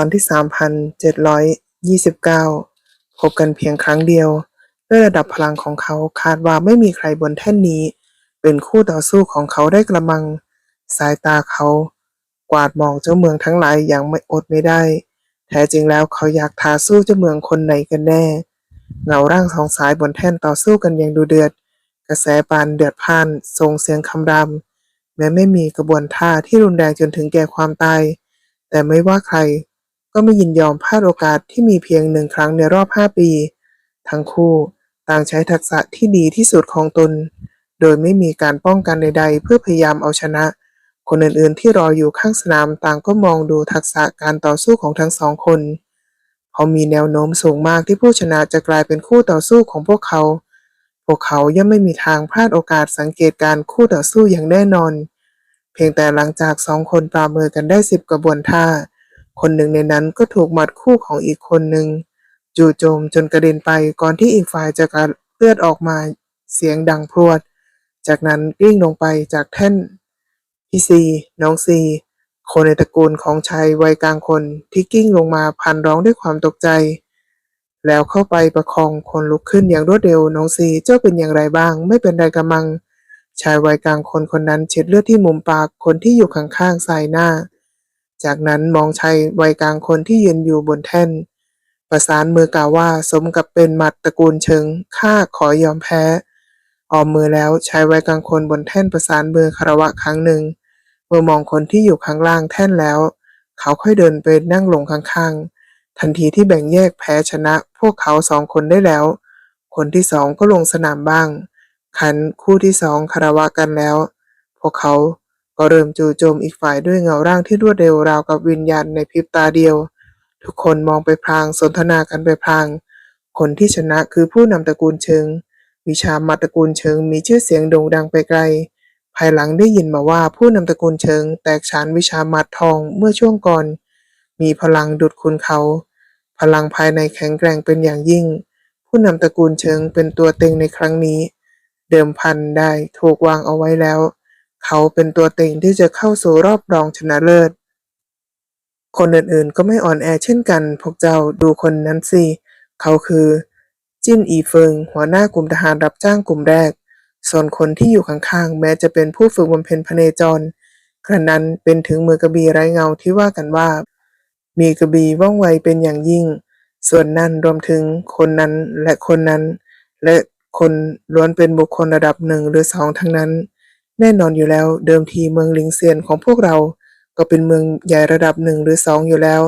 อนที่ 3,729 พบกันเพียงครั้งเดียว ด้วยระดับพลังของเขาคาดว่าไม่มีใครบนแท่นนี้ เป็นคู่ต่อสู้ของเขาได้กระมัง สายตาเขา กวาดมองเจ้าเมืองทั้งหลายอย่างไม่อดไม่ได้ แท้จริงแล้วเขาอยากท้าสู้เจ้าเมืองคนไหนกันแน่ เงาร่างสองสายบนแท่นต่อสู้กันอย่างดูเดือด กระแสปานเดือดพ่านส่งเสียงคำรามแม้ไม่มีกระบวนท่าที่รุนแรงจนถึงแก่ความตาย แต่ไม่ว่าใคร ก็ไม่ยินยอมพลาดโอกาสที่มีเพียงหนึ่งครั้งในรอบห้าปี ทั้งคู่ต่างใช้ทักษะที่ดีที่สุดของตน โดยไม่มีการป้องกันใด ๆ เพื่อพยายามเอาชนะ คนอื่นๆ ที่รออยู่ข้างสนามต่างก็มองดูทักษะการต่อสู้ของทั้งสองคนเพรามีแนวโน้มสูงมากที่ผู้ชนะจะกลายเป็นคู่ต่อสู้ของพวกเขา พวกเขาย่อมไม่มีทางพลาดโอกาสสังเกตการคู่ต่อสู้อย่างแน่นอน เพียงแต่หลังจากสองคนปรามือกันได้สิบกระบวนท่า คนหนึ่งในนั้นก็ถูกหมัดคู่ของอีกคนหนึ่งจู่โจมจนกระเด็นไปก่อนที่อีกฝ่ายจะกระเลือดออกมาเสียงดังพรวด จากนั้นกลิ้งลงไปจากแท่นพี่ซีน้องซีคนในตระกูลของชายวัยกลางคนที่กิ้งลงมาพันร้องด้วยความตกใจ แล้วเข้าไปประคองคนลุกขึ้นอย่างรวดเร็วน้องซีเจ้าเป็นอย่างไรบ้าง ไม่เป็นไรกระมัง ชายวัยกลางคนคนนั้นเช็ดเลือดที่มุมปากคนที่อยู่ข้างๆสายหน้า จากนั้นมองชายวัยกลางคนที่ยืนอยู่บนแท่น ประสานมือกล่าวว่าสมกับเป็นหมัดตระกูลเชิงข้าขอยอมแพ้ออมมือแล้วชายวัยกลางคนบนแท่นประสานมือคารวะครั้งหนึ่งเมื่อมองคนที่อยู่ข้างล่างแท่นแล้ว เขาค่อยเดินไปนั่งลงข้างๆ ทันทีที่แบ่งแยกแพ้ชนะ พวกเขาสองคนได้แล้ว คนที่สองก็ลงสนามบ้าง ขันคู่ที่สองคารวะกันแล้ว พวกเขา ก็เริ่มจู่โจมอีกฝ่ายด้วยเงาร่างที่รวดเร็วราวกับวิญญาณในพริบตาเดียว ทุกคนมองไปพลางสนทนากันไปพลาง คนที่ชนะคือผู้นำตระกูลเชิง วิชามาตระกูลเชิงมีชื่อเสียงโด่งดังไปไกล ภายหลังได้ยินมาว่าผู้นำตระกูลเชิง แตกฉานวิชามัดทองเมื่อช่วงก่อน มีพลังดุดคุณเขา พลังภายในแข็งแกร่งเป็นอย่างยิ่ง ผู้นำตระกูลเชิงเป็นตัวเต็งในครั้งนี้ เดิมพันได้ถูกวางเอาไว้แล้ว เขาเป็นตัวเต็งที่จะเข้าสู่รอบรองชนะเลิศ คนอื่นๆก็ไม่อ่อนแอเช่นกัน พวกเจ้าดูคนนั้นสิ เขาคือ จิ้นอีเฟิง หัวหน้ากลุ่มทหารรับจ้างกลุ่มแรก ส่วนคนที่อยู่ข้างๆ แม้จะเป็นผู้ฝึกบำเพ็ญพเนจร กระนั้นเป็นถึงมือกระบี่ไร้เงาที่ว่ากันว่า มีกระบี่ว่องไวเป็นอย่างยิ่ง ส่วนนั้นรวมถึงคนนั้นและคนนั้น และคนล้วนเป็นบุคคลระดับหนึ่งหรือสองทั้งนั้น แน่นอนอยู่แล้วเดิมทีเมืองลิงเซียนของพวกเรา ก็เป็นเมืองใหญ่ระดับหนึ่งหรือสองอยู่แล้ว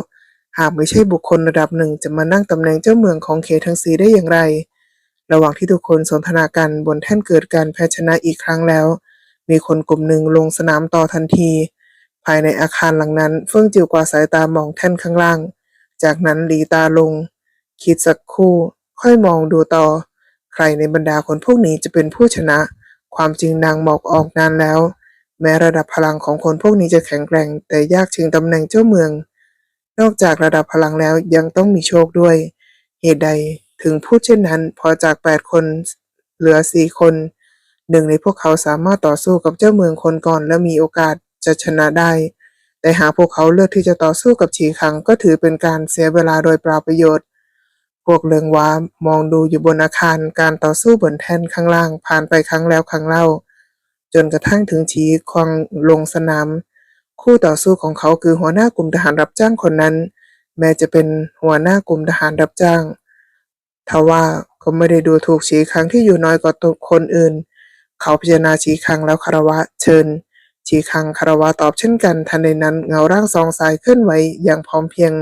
หากไม่ใช่บุคคลระดับหนึ่งจะมานั่งตำแหน่งเจ้าเมืองของเขตทั้งสีได้อย่างไร ระหว่างที่ทุกคนสนทนากันบนแท่นเกิดการแพ้ชนะอีกครั้งแล้ว มีคนกลุ่มหนึ่งลงสนามต่อทันที ภายในอาคารหลังนั้นเฟื่องจิวกว่าสายตามองแท่นข้างล่าง จากนั้นหลีตาลง คิดสักครู่ ค่อยมองดูต่อ ใครในบรรดาคนพวกนี้จะเป็นผู้ชนะ ความจริงนางบอกออกนานแล้ว แม้ระดับพลังของคนพวกนี้จะแข็งแกร่ง แต่ยากชิงตำแหน่งเจ้าเมือง นอกจากระดับพลังแล้วยังต้องมีโชคด้วย เหตุใดถึงพูดเช่นนั้น พอจากแปดคนเหลือสี่คน หนึ่งในพวกเขาสามารถต่อสู้กับเจ้าเมืองคนก่อน และมีโอกาสจะชนะได้ แต่หากพวกเขาเลือกที่จะต่อสู้กับฉีคังก็ถือเป็นการเสียเวลาโดยเปล่าประโยชน์ พวกเลิงว้ามองดูอยู่บนอาคารการต่อสู้บนแท่นข้างล่างผ่านไปครั้งแล้วครั้งเล่า จนกระทั่งถึงชีควงลงสนาม คู่ต่อสู้ของเขาคือหัวหน้ากลุ่มทหารรับจ้างคนนั้น แม้จะเป็นหัวหน้ากลุ่มทหารรับจ้างทว่าก็ไม่ได้ดูถูกชีคังที่อยู่น้อยกว่าตัวคนอื่น เขาพิจารณาชีคังแล้วคารวะเชิญชีคังคารวะตอบเช่นกัน ทันใดนั้นเงาร่างสองสายเคลื่อนไหวอย่างพร้อมเพียง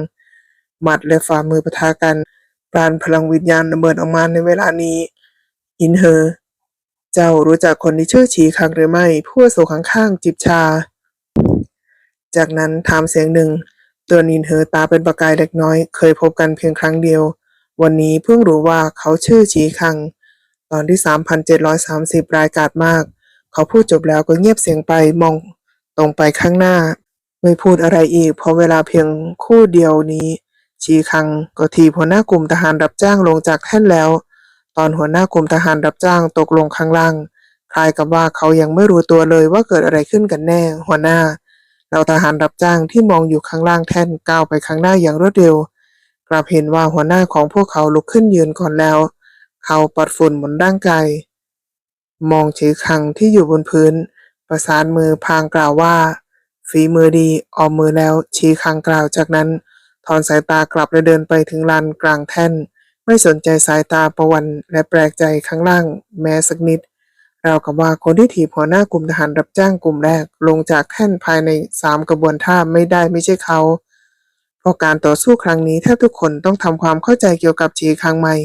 หมัดและฝ่ามือปะทะกัน ปราณพลังวิญญาณระเบิดออกมาในเวลานี้ อินเฮอ เจ้ารู้จักคนที่ชื่อฉีคังหรือไม่ ผู้อาวุโสข้างๆจิบชา จากนั้นถามเสียงหนึ่งตัวนินเฮอตาเป็นประกายเล็กน้อย เคยพบกันเพียงครั้งเดียว วันนี้เพิ่งรู้ว่าเขาชื่อฉีคัง ตอนที่ 3,730 รายการมาก เขาพูดจบแล้วก็เงียบเสียงไปมองตรงไปข้างหน้า ไม่พูดอะไรอีกเพราะเวลาเพียงคู่เดียวนี้ ชีคังก็ทีหัวหน้ากลุ่มทหารรับจ้างลงจากแท่นแล้ว ตอนหัวหน้ากลุ่มทหารรับจ้างตกลงข้างล่าง คล้ายกับว่าเขายังไม่รู้ตัวเลยว่าเกิดอะไรขึ้นกันแน่ หัวหน้าเหล่าทหารรับจ้างที่มองอยู่ข้างล่างแท่นก้าวไปข้างหน้าอย่างรวดเร็ว กลับเห็นว่าหัวหน้าของพวกเขาลุกขึ้นยืนก่อนแล้ว เขาปัดฝุ่นบนร่างกายมองชือคังที่อยู่บนพื้น ประสานมือพางกล่าวว่า ฝีมือดีออมมือแล้วชีคังกล่าวจากนั้น ถอนสายตากลับและเดินไปถึงลานกลางแท่น ไม่สนใจสายตาประวันและแปลกใจข้างล่าง แม้สักนิดเรากับว่าคนที่ถีบหัวหน้ากลุ่มทหารรับจ้างกลุ่มแรก ลงจากแท่นภายในสามกระบวนท่าไม่ได้ไม่ใช่เขา เพราะการต่อสู้ครั้งนี้แทบทุกคนต้องทำความเข้าใจเกี่ยวกับชีคังใหม่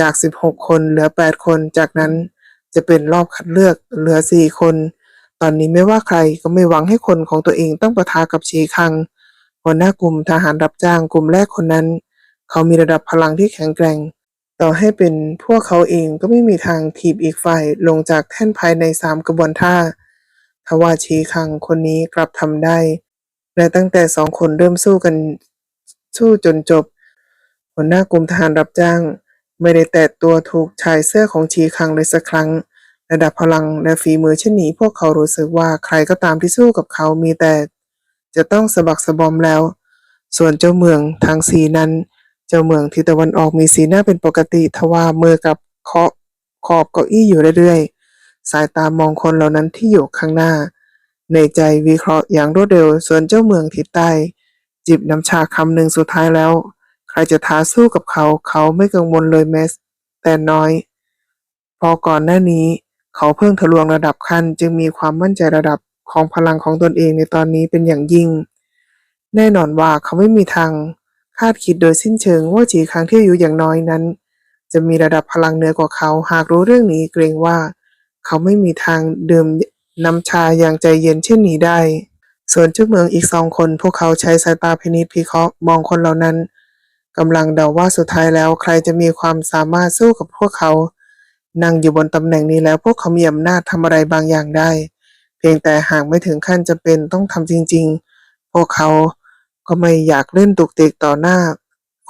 จาก 16 คนเหลือ 8 คนจากนั้นจะเป็นรอบคัดเลือกเหลือ 4 คน ตอนนี้ไม่ว่าใครก็ไม่หวังให้คนของตัวเองต้องประทะกับชีคัง หัวหน้ากลุ่มทหารรับจ้างกลุ่มแรกคนนั้น เขามีระดับพลังที่แข็งแกร่ง ต่อให้เป็นพวกเขาเองก็ไม่มีทางถีบอีกฝ่ายลงจากแท่นภายในสามกระบวนท่าทว่าชีคังคนนี้กลับทำได้ และตั้งแต่สองคนเริ่มสู้กันสู้จนจบ หัวหน้ากลุ่มทหารรับจ้าง ไม่ได้แตะตัวถูกชายเสื้อของชีคังเลยสักครั้ง ระดับพลังและฝีมือเช่นนี้พวกเขารู้สึกว่าใครก็ตามที่สู้กับเขามีแต่ จะต้องสะบักสะบอมแล้ว ส่วนเจ้าเมืองทางสีนั้น เจ้าเมืองทิศตะวันออกมีสีหน้าเป็นปกติทว่ามือกับเคาะขอบเก้าอี้อยู่เรื่อยๆ สายตามองคนเหล่านั้นที่อยู่ข้างหน้า ในใจวิเคราะห์อย่างรวดเร็ว ส่วนเจ้าเมืองทิศใต้จิบน้ำชาคำหนึ่งสุดท้ายแล้ว ใครจะท้าสู้กับเขาเขาไม่กังวลเลยแม้แต่น้อย พอก่อนหน้านี้ เขาเพิ่งทะลวงระดับขั้นจึงมีความมั่นใจระดับ ของพลังของตนเองในตอนนี้เป็นอย่างยิ่ง แน่นอนว่าเขาไม่มีทาง คาดคิดโดยสิ้นเชิงว่าจีคังที่อายุอย่างน้อยนั้น จะมีระดับพลังเหนือกว่าเขาหากรู้เรื่องนี้เกรงว่า เขาไม่มีทางดื่มน้ำชาอย่างใจเย็นเช่นนี้ได้ ส่วนเจ้าเมืองอีกสองคน พวกเขาใช้สายตาพินิจพิเคราะห์มองคนเหล่านั้นกำลังเดาว่าสุดท้ายแล้วใครจะมีความสามารถสู้กับพวกเขา นั่งอยู่บนตำแหน่งนี้แล้วพวกเขามีอำนาจทำอะไรบางอย่างได้ เพียงแต่หากไม่ถึงขั้นจะเป็นต้องทำจริง ๆ พวกเขาก็ไม่อยากเล่นตุกติกต่อหน้า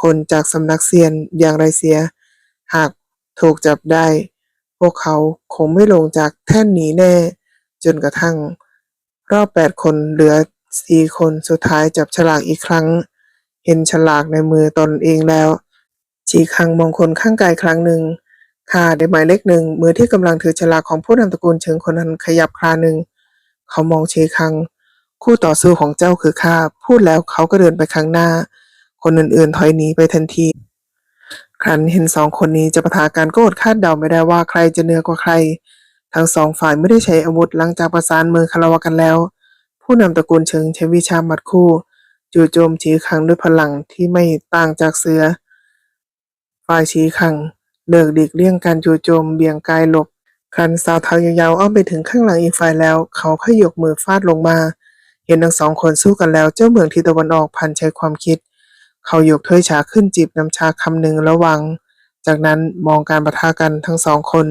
คนจากสำนักเซียนอย่างไรเสีย หากถูกจับได้ พวกเขาคงไม่ลงจากแท่นหนีแน่ จนกระทั่ง รอบแปดคนเหลือสี่คนสุดท้ายจับฉลากอีกครั้ง เห็นฉลากในมือตนเองแล้วจีคังมองคนข้างกายครั้งหนึ่งค่ะได้หมายเลขหนึ่งมือที่กำลังถือฉลากของผู้นำตระกูลเชิงคนนั้นขยับคราหนึ่ง เขามองเชคัง คู่ต่อสู้ของเจ้าคือข้า พูดแล้วเขาก็เดินไปข้างหน้า คนอื่นๆถอยหนีไปทันที ครั้นเห็นสองคนนี้จะปะทะกันก็อดคาดเดาไม่ได้ว่าใครจะเหนือกว่าใคร ทั้งสองฝ่ายไม่ได้ใช้อาวุธหลังจากประสานมือคารวะกันแล้ว ผู้นำตระกูลเชิงใช้วิชาหมัดคู่ จู่โจมชีคังด้วยพลังที่ไม่ต่างจากเสือ ฝ่ายชีคังเลิกดีกเลี่ยงการจู่โจมเบี่ยงกายหลบ ครันสาวเท้ายาวๆอ้อมไปถึงข้างหลังอีกฝ่ายแล้ว เขาค่อยกมือฟาดลงมา เห็นทั้งสองคนสู้กันแล้ว เจ้าเมืองทิศตะวันออกพันใช้ความคิด เขายกถ้วยชาขึ้นจิบน้ำชาคำหนึ่งระวัง จากนั้นมองการปะทะกันทั้งสองคน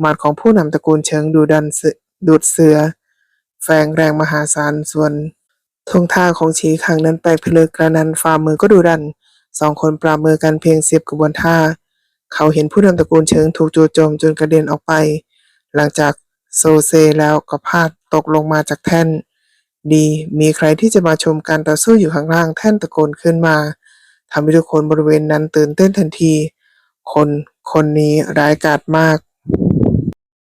หมัดของผู้นำตระกูลเชิงดูดันดูดเสือ แฝงแรงมหาศาลส่วนทงท่าของชีคังนั้นแปลกพลึกกระนั้นฝ่ามือก็ดูดัน สองคนปรามือกันเพียงสิบกระบวนท่า เขาเห็นผู้นำตระกูลเชิงถูกจู่โจมจนกระเด็นออกไป หลังจากโซเซแล้วก็พลาดตกลงมาจากแท่น ดี มีใครที่จะมาชมการต่อสู้อยู่ข้างล่างแท่นตะโกนขึ้นมาทำให้ทุกคนบริเวณนั้นตื่นเต้นทันที คนคนนี้ร้ายกาจมาก